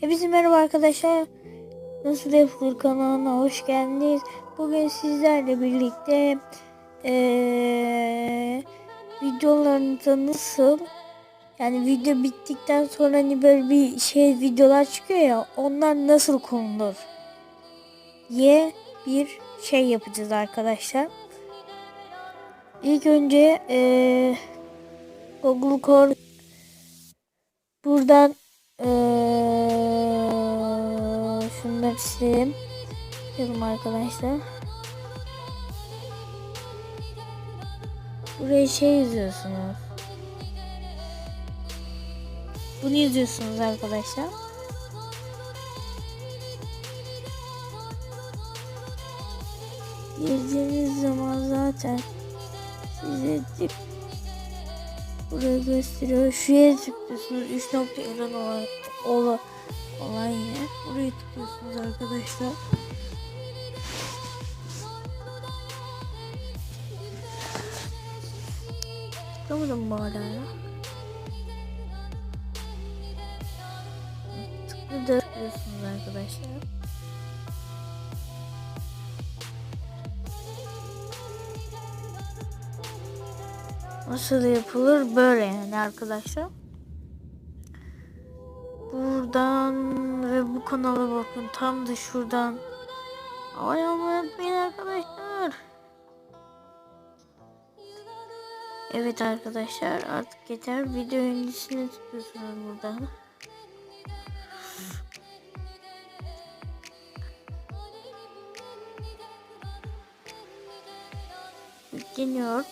Hepinize merhaba arkadaşlar. Nasıl yapılır kanalına hoş geldiniz. Bugün sizlerle birlikte eee videolarınızda nasıl yani video bittikten sonra hani böyle bir şey videolar çıkıyor ya onlar nasıl konulur diye bir şey yapacağız arkadaşlar. İlk önce eee Google Core buradan eee şunları sileyim. Yapalım arkadaşlar. Buraya şey yazıyorsunuz. Bunu yazıyorsunuz arkadaşlar. Girdiğiniz zaman zaten size tip buraya gösteriyor. Şuraya tıklıyorsunuz. 3 nokta eren olan, olan, olan yer. Buraya tıklıyorsunuz arkadaşlar. Tıklamadım mı hala ya? Tıklıyorsunuz arkadaşlar. Nasıl yapılır? Böyle yani arkadaşlar. Buradan ve bu kanala bakın. Tam da şuradan. Olmayı unutmayın arkadaşlar. Evet arkadaşlar artık yeter. Video öncesine tıklıyorsunuz buradan. Yükleniyor.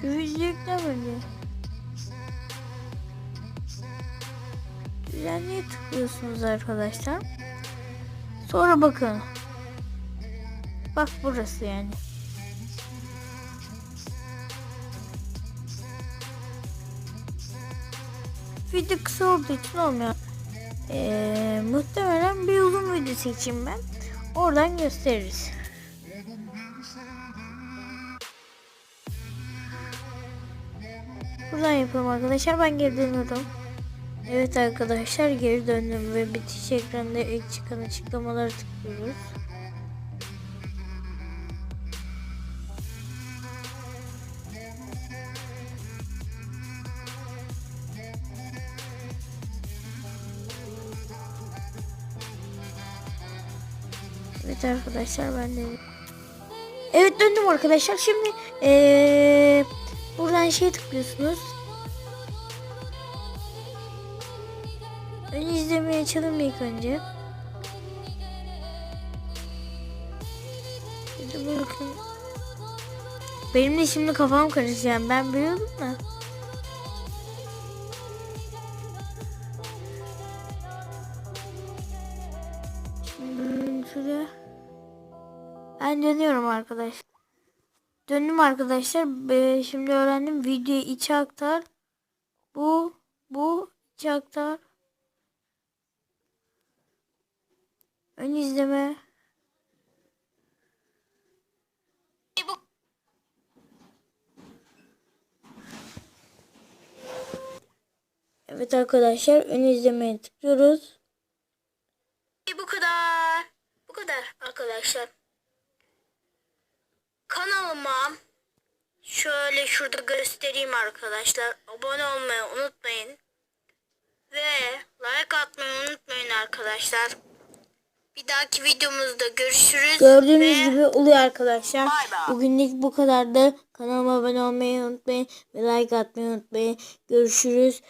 Şu video yüklemedi. Düzenliğe tıklıyorsunuz arkadaşlar. Sonra bakın. Bak burası yani. Video kısa olduğu için olmuyor. Ee, muhtemelen bir uzun video seçeyim ben. Oradan gösteririz. Buradan yapalım arkadaşlar. Ben geri dönüyorum. Evet arkadaşlar geri döndüm ve bitiş ekranında ilk çıkan açıklamaları tıklıyoruz. Evet arkadaşlar ben de Evet döndüm arkadaşlar. Şimdi ee, buradan şey tıklıyorsunuz. Ön izlemeyi açalım ilk önce. Benim de şimdi kafam karıştı yani ben biliyordum da. Şimdi. Ben dönüyorum arkadaşlar. Döndüm arkadaşlar. Şimdi öğrendim. Videoyu içe aktar. Bu, bu içe aktar. Ön izleme. Evet arkadaşlar ön izlemeye tıklıyoruz. Bu kadar. Bu kadar arkadaşlar. Kanalıma şöyle şurada göstereyim arkadaşlar. Abone olmayı unutmayın. Ve like atmayı unutmayın arkadaşlar. Bir dahaki videomuzda görüşürüz. Gördüğünüz ve gibi oluyor arkadaşlar. Bay. Bugünlük bu kadardı. Kanalıma abone olmayı unutmayın ve like atmayı unutmayın. Görüşürüz.